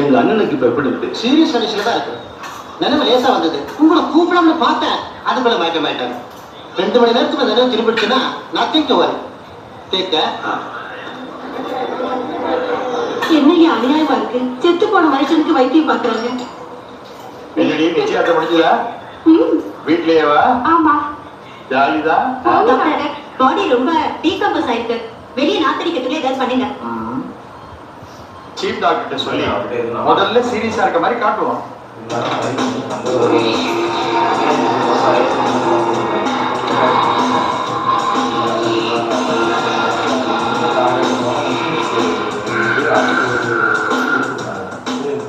எங்க அண்ணனுக்கு இப்ப எப்படி இருக்கு? சீரியஸ் கண்டிஷன்ல தான் இருக்கு. நினைவு லேசா வந்தது. உங்களை கூப்பிடாம பார்த்தேன். அதுக்குள்ள மயக்க மாட்டேன் ரெண்டு மணி நேரத்துக்கு நினைவு திரும்பிடுச்சுன்னா நத்திங் டு வரி கேட்க என்னையா அநியாயமா இருக்கு? செத்து போன மனுஷனுக்கு வைத்தியம் பாக்குறாங்க என்னடி நிச்சயத்தை முடிஞ்சதா? வீட்லயேவா? ஆமா. ஜாலிதான் பாடி ரொம்ப டீகம்போஸ் ஆயிருக்கு. வெளியே நாத்தடிக்கிறதுல ஏதாவது பண்ணுங்க. சீஃப் டாக்டர் சொல்லி முதல்ல சீரியஸா இருக்க மாதிரி காட்டுவோம்.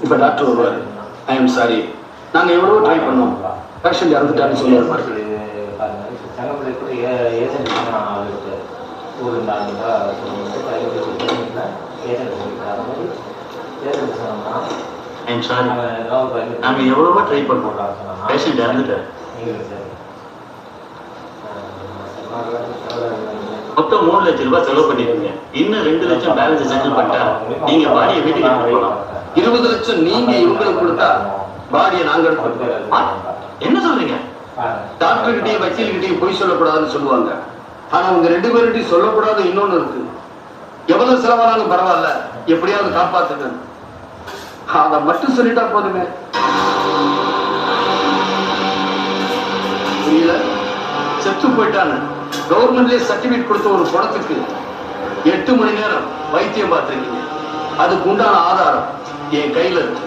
இப்ப டாக்டர் வருவாரு ஐ எம் சாரி நாங்க எவ்வளவோ ட்ரை பண்ணோம். பேஷண்ட் இறந்துட்டாருன்னு சொல்லி அவருக்கு ஒரு நாலு சாரி? நாங்கள் எவ்வளவோ ட்ரை பேஷண்ட் இறந்துட்டார். மொத்தம் மூணு லட்சம் ரூபாய் செலவு பண்ணிருக்கீங்க. இன்னும் ரெண்டு லட்சம் பேலன்ஸ் செட்டில் பண்ணிட்டா நீங்க பாடியை வீட்டுக்கு போகலாம். இருபது லட்சம் நீங்க இவங்களுக்கு கொடுத்தா பாடியை நாங்க எடுத்துப்போம் ஆ? என்ன சொல்றீங்க? டாக்டர் கிட்டயும் வக்கீல் கிட்டயும் பொய் சொல்லக்கூடாதுன்னு சொல்லுவாங்க. ஆனா அவங்க ரெண்டு பேர்கிட்டயும் சொல்லக்கூடாது இன்னொன்னு இருக்கு. எவ்வளவு செலவானாலும் பரவாயில்ல. எப்படியாவது காப்பாத்துங்க. அதை மட்டும் சொல்லிட்டா போதுமே. புரியல செத்து போயிட்டான்னு. கவர்மெண்ட்லயே சர்டிபிகேட் கொடுத்த ஒரு படத்துக்கு எட்டு மணி நேரம் வைத்தியம் பார்த்துருக்கீங்க. அதுக்கு உண்டான ஆதாரம் என் கையில இருக்கு.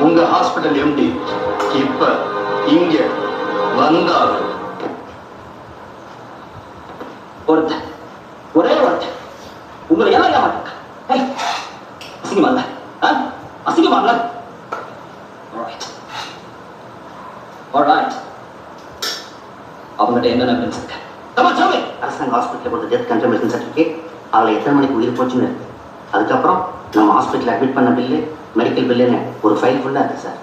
உங்க ஹாஸ்பிட்டல் எம்டி இப்ப இங்க ஆ? அசிங்கமா இல்ல Alright. Alright. அவங்ககிட்ட இருக்கு Come on, tell me. அரசாங்க ஹாஸ்பிட்டல் கொடுத்த டெத் கன்ஃபர்மேஷன் சர்டிஃபிகேட் அவளை எத்தனை மணிக்கு உயிர் போச்சுன்னு. அதுக்கப்புறம் நம்ம ஹாஸ்பிட்டல் அட்மிட் பண்ண பில்லு மெடிக்கல் பில்லுன்னு ஒரு ஃபைல் ஃபுல்லாக இருக்கு சார்